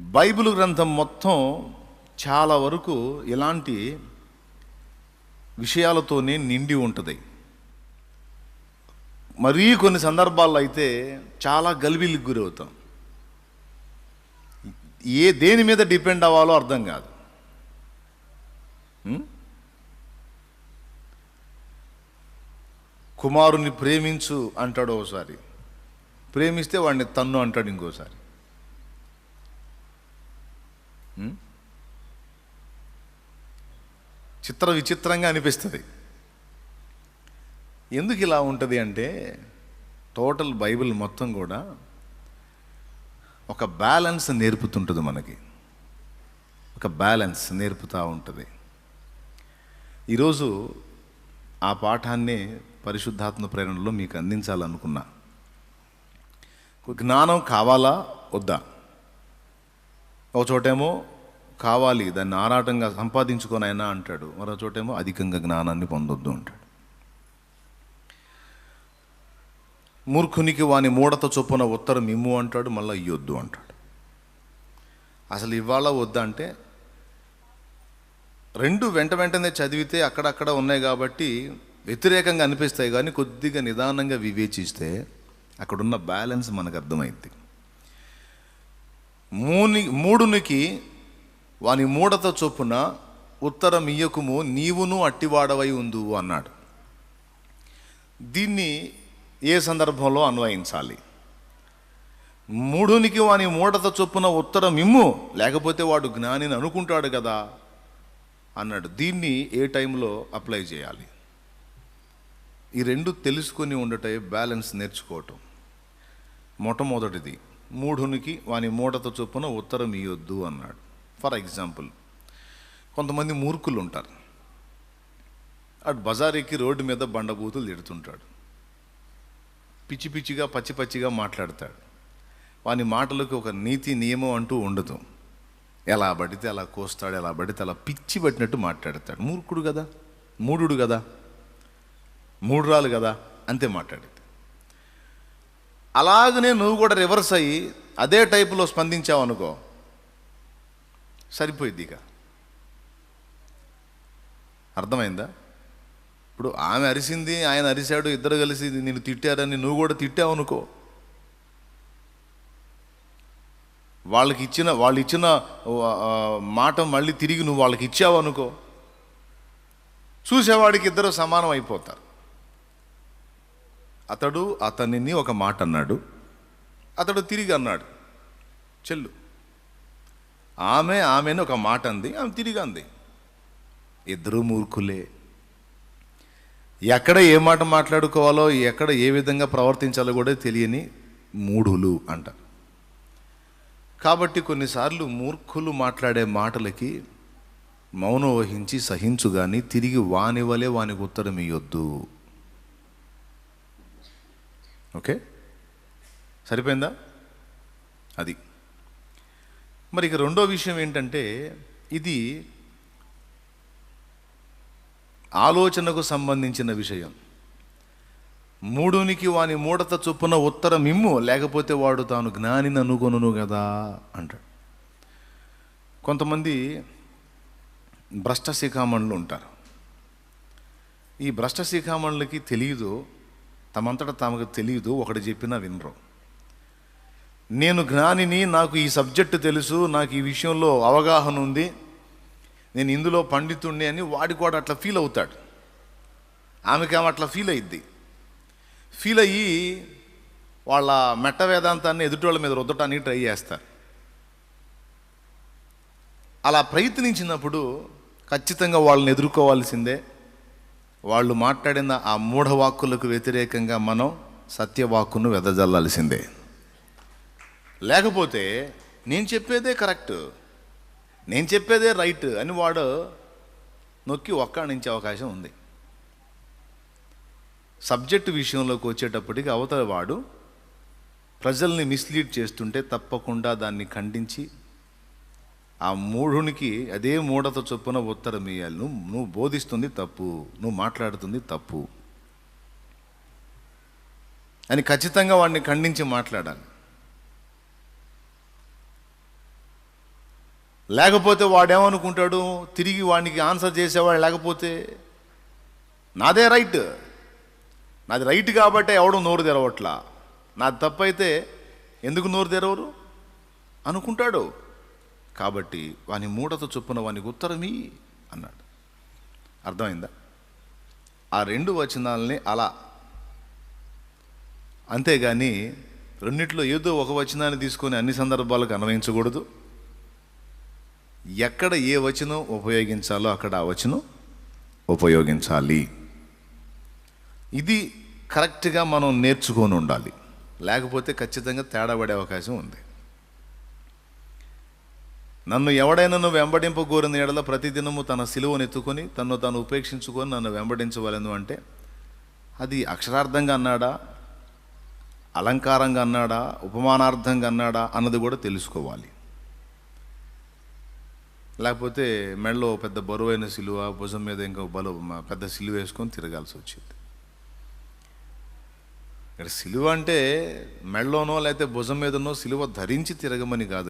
Bible గ్రంథం మొత్తం చాలా వరకు ఇలాంటి విషయాలతోనే నిండి ఉంటుంది. మరీ కొన్ని సందర్భాల్లో అయితే చాలా గలిబిలికి గురవుతాం. ఏ దేని మీద డిపెండ్ అవ్వాలో అర్థం కాదు. కుమారుని ప్రేమించు అంటాడు ఒకసారి. ప్రేమిస్తే వాడిని తన్ను అంటాడు ఇంకోసారి. Hmm? చిత్ర విచిత్రంగా అనిపిస్తుంది. ఎందుకు ఇలా ఉంటుంది అంటే టోటల్ బైబిల్ మొత్తం కూడా ఒక బ్యాలెన్స్ నేర్పుతుంటుంది మనకి. ఒక బ్యాలెన్స్ నేర్పుతూ ఉంటుంది. ఈరోజు ఆ పాఠాన్ని పరిశుద్ధాత్మ ప్రేరణలో మీకు అందించాలనుకున్నా. జ్ఞానం కావాలా? వద్దా? ఒక చోటేమో కావాలి దాన్ని ఆరాటంగా సంపాదించుకొని అయినా అంటాడు. మరో చోటేమో అధికంగా జ్ఞానాన్ని పొందొద్దు అంటాడు. మూర్ఖునికి వాని మూడత చొప్పున ఉత్తరం ఇమ్ము అంటాడు మళ్ళీ ఇయ్యొద్దు అంటాడు. అసలు ఇవాళ వద్దా అంటే రెండు వెంట వెంటనే చదివితే అక్కడక్కడ ఉన్నాయి కాబట్టి వ్యతిరేకంగా అనిపిస్తాయి కానీ కొద్దిగా నిదానంగా వివేచిస్తే అక్కడున్న బ్యాలెన్స్ మనకు అర్థమైంది మూని మూడునికి వాని మూడత చొప్పున ఉత్తరం ఇయ్యకుము నీవును అట్టివాడవై ఉందు అన్నాడు. దీన్ని ఏ సందర్భంలో అన్వయించాలి? మూడునికి వాని మూడత చొప్పున ఉత్తరం ఇమ్ము లేకపోతే వాడు జ్ఞానిని అనుకుంటాడు కదా అన్నాడు. దీన్ని ఏ టైంలో అప్లై చేయాలి? ఈ రెండు తెలుసుకొని ఉండటే బ్యాలెన్స్ నేర్చుకోవటం మొట్టమొదటిది. మూఢునికి వాని మూడత చొప్పున ఉత్తరం ఇవ్వద్దు అన్నాడు. ఫర్ ఎగ్జాంపుల్ కొంతమంది మూర్ఖులు ఉంటారు అటు బజారెక్కి రోడ్డు మీద బండబూతులు తిడుతుంటాడు. పిచ్చి పిచ్చిగా పచ్చి పచ్చిగా మాట్లాడతాడు. వాని మాటలకు ఒక నీతి నియమం అంటూ ఉండదు. ఎలా పడితే అలా కోస్తాడు ఎలా పడితే అలా పిచ్చి పట్టినట్టు మాట్లాడతాడు. మూర్ఖుడు కదా మూఢుడు కదా మూడురాలు కదా అంతే మాట్లాడేది. అలాగనే నువ్వు కూడా రివర్స్ అయ్యి అదే టైపులో స్పందించావు అనుకో సరిపోయిద్ది ఇక. అర్థమైందా? ఇప్పుడు ఆమె అరిసింది ఆయన అరిశాడు ఇద్దరు కలిసి నేను తిట్టారని నువ్వు కూడా తిట్టావు అనుకో. వాళ్ళకి ఇచ్చిన వాళ్ళు ఇచ్చిన మాట మళ్ళీ తిరిగి నువ్వు వాళ్ళకి ఇచ్చావు అనుకో. చూసేవాడికి ఇద్దరు సమానం అయిపోతారు. అతడు అతనిని ఒక మాట అన్నాడు. అతడు తిరిగి అన్నాడు. చెల్లు ఆమె ఆమెను ఒక మాట అంది ఆమె తిరిగి అంది. ఇద్దరు మూర్ఖులే. ఎక్కడ ఏ మాట మాట్లాడుకోవాలో ఎక్కడ ఏ విధంగా ప్రవర్తించాలో కూడా తెలియని మూఢులు అంట. కాబట్టి కొన్నిసార్లు మూర్ఖులు మాట్లాడే మాటలకి మౌనం వహించి సహించు కానీ తిరిగి వాని వలె వానికి ఉత్తరం ఇవ్వద్దు ఓకే? సరిపోయిందా? అది. మరి ఇక రెండో విషయం ఏంటంటే ఇది ఆలోచనకు సంబంధించిన విషయం. మూడునికి వాని మూడత చొప్పున ఉత్తరం ఇమ్ము లేకపోతే వాడు తాను జ్ఞానిని అనుకొనును కదా అంటాడు. కొంతమంది భ్రష్ట శిఖామణులు ఉంటారు. ఈ భ్రష్ట శిఖామణులకి తెలియదు తమంతట తమకు తెలియదు ఒకటి చెప్పినా వినరు. నేను జ్ఞానిని నాకు ఈ సబ్జెక్టు తెలుసు నాకు ఈ విషయంలో అవగాహన ఉంది నేను ఇందులో పండితుణ్ణి అని వాడి కూడా అట్లా ఫీల్ అవుతాడు. ఆమెకేమో అట్లా ఫీల్ అయ్యిద్ది ఫీల్ అయ్యి వాళ్ళ మెట్ట వేదాంతాన్ని ఎదుటోళ్ళ మీద రుద్దటానికి ట్రై చేస్తారు. అలా ప్రయత్నించినప్పుడు ఖచ్చితంగా వాళ్ళని ఎదుర్కోవాల్సిందే. వాళ్ళు మాట్లాడిన ఆ మూఢవాక్కులకు వ్యతిరేకంగా మనం సత్యవాక్కును వెదజల్లాల్సిందే. లేకపోతే నేను చెప్పేదే కరెక్ట్ నేను చెప్పేదే రైట్ అని వాడు నొక్కి ఒక్కడించే అవకాశం ఉంది. సబ్జెక్టు విషయంలోకి వచ్చేటప్పటికి అవతల వాడు ప్రజల్ని మిస్లీడ్ చేస్తుంటే తప్పకుండా దాన్ని ఖండించి ఆ మూఢునికి అదే మూఢత చొప్పున ఉత్తరం ఇయ్యాలి. నువ్వు నువ్వు బోధిస్తుంది తప్పు నువ్వు మాట్లాడుతుంది తప్పు అని ఖచ్చితంగా వాడిని ఖండించి మాట్లాడాలి. లేకపోతే వాడేమనుకుంటాడు? తిరిగి వాడికి ఆన్సర్ చేసేవాడు లేకపోతే? నాదే రైట్. నాది రైట్ కాబట్టి ఎవడు నోరు తెరవట్లా. నాది తప్పైతే ఎందుకు నోరు తెరవరు? అనుకుంటాడు. కాబట్టి వాని మూడత చొప్పున వానికి ఉత్తరమీ అన్నాడు. అర్థమైందా? ఆ రెండు వచనాలని అలా. అంతేగాని రెండిట్లో ఏదో ఒక వచనాన్ని తీసుకొని అన్ని సందర్భాలకు అన్వయించకూడదు. ఎక్కడ ఏ వచనం ఉపయోగించాలో అక్కడ ఆ వచనం ఉపయోగించాలి. ఇది కరెక్ట్గా మనం నేర్చుకొని ఉండాలి. లేకపోతే ఖచ్చితంగా తేడా పడే అవకాశం ఉంది. నన్ను ఎవడైనా నువ్వు వెంబడింపగోరిన ఎడల ప్రతిదినము తన సిలువను ఎత్తుకొని తను తను ఉపేక్షించుకొని నన్ను వెంబడించవలను అంటే అది అక్షరార్థంగా అన్నాడా అలంకారంగా అన్నాడా ఉపమానార్థంగా అన్నాడా అన్నది కూడా తెలుసుకోవాలి. లేకపోతే మెడలో పెద్ద బరువైన సిలువ భుజం మీద ఇంకా బలు పెద్ద సిలువ వేసుకొని తిరగాల్సి వచ్చింది. ఇక్కడ సిలువ అంటే మెడలోనో లేకపోతే భుజం మీదనో సిలువ ధరించి తిరగమని కాదు.